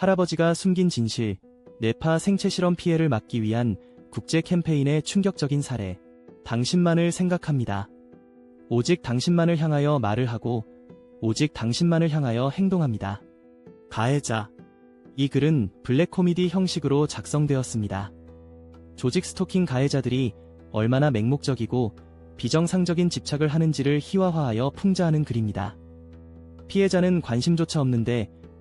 할아버지가 숨긴 진실, 뇌파 생체 실험 피해를 막기 위한 국제 캠페인의 충격적인 사례. 당신만을 생각합니다. 오직 당신만을 향하여 말을 하고, 오직 당신만을 향하여 행동합니다. 가해자. 이 글은 블랙 코미디 형식으로 작성되었습니다. 조직 스토킹 가해자들이 얼마나 맹목적이고 비정상적인 집착을 하는지를 희화화하여 풍자하는 글입니다. 피해자는 관심조차 없는데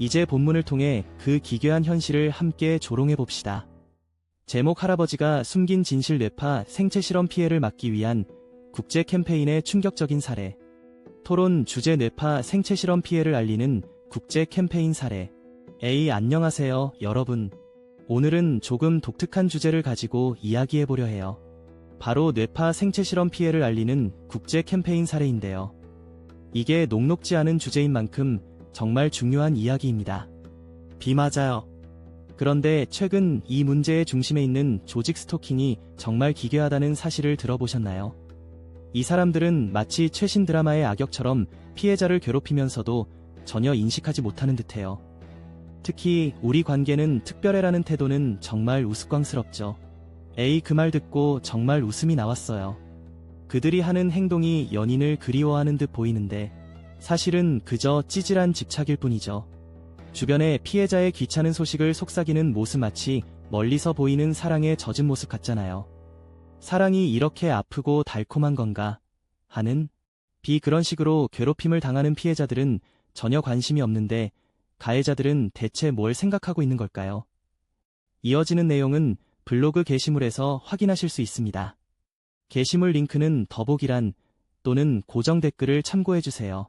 이제 본문을 통해 그 기괴한 현실을 함께 조롱해 봅시다. 제목 할아버지가 숨긴 진실 뇌파 생체 실험 피해를 막기 위한 국제 캠페인의 충격적인 사례. 토론 주제 뇌파 생체 실험 피해를 알리는 국제 캠페인 사례. 에이 안녕하세요 여러분. 오늘은 조금 독특한 주제를 가지고 이야기해 보려 해요. 바로 뇌파 생체 실험 피해를 알리는 국제 캠페인 사례인데요. 이게 녹록지 않은 주제인 만큼 정말 중요한 이야기입니다. 비 맞아요. 그런데 최근 이 문제의 중심에 있는 조직 스토킹이 정말 기괴하다는 사실을 들어보셨나요? 이 사람들은 마치 최신 드라마의 악역처럼 피해자를 괴롭히면서도 전혀 인식하지 못하는 듯해요. 특히 우리 관계는 특별해라는 태도는 정말 우스꽝스럽죠. 에이 그 말 듣고 정말 웃음이 나왔어요. 그들이 하는 행동이 연인을 그리워하는 듯 보이는데 사실은 그저 찌질한 집착일 뿐이죠. 주변에 피해자의 귀찮은 소식을 속삭이는 모습 마치 멀리서 보이는 사랑의 젖은 모습 같잖아요. 사랑이 이렇게 아프고 달콤한 건가 하는 비 그런 식으로 괴롭힘을 당하는 피해자들은 전혀 관심이 없는데 가해자들은 대체 뭘 생각하고 있는 걸까요? 이어지는 내용은 블로그 게시물에서 확인하실 수 있습니다. 게시물 링크는 더보기란 또는 고정 댓글을 참고해주세요.